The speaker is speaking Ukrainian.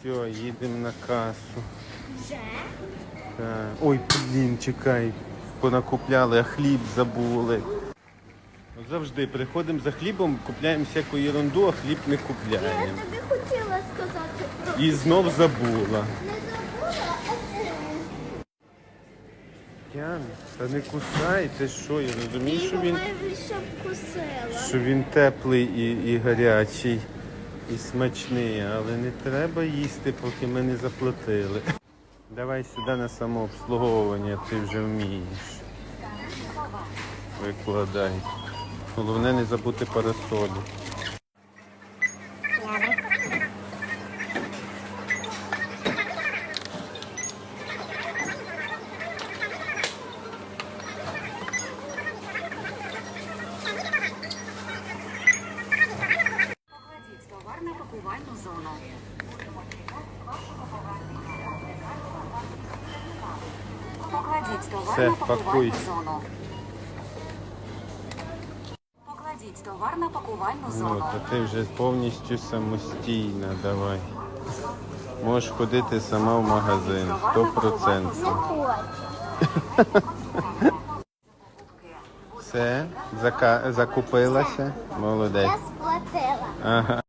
Все, їдемо на касу. Вже? Так. Ой, блін, чекай. Понакупляли, а хліб забули. Завжди приходимо за хлібом, купляємо всяку ерунду, а хліб не Я тобі хотіла сказати про І знов забула. не забула, а ти. Ян, та не кусай, ти що, я розумію, що він, що він теплий і, і гарячий, і смачний, але не треба їсти, поки ми не заплатили. Давай сюди на самообслуговування, ти вже вмієш. Викладай. Головне не забути парасолі. Товар зону. Покладіть товар Все, на пакувальну пакуй. зону. Покладіть товар на пакувальну Ну, зону. то ти вже повністю самостійна, давай. Можеш ходити сама в магазин, 100%. Все, зака- закупилася? Молодець. Я сплатила. Ага.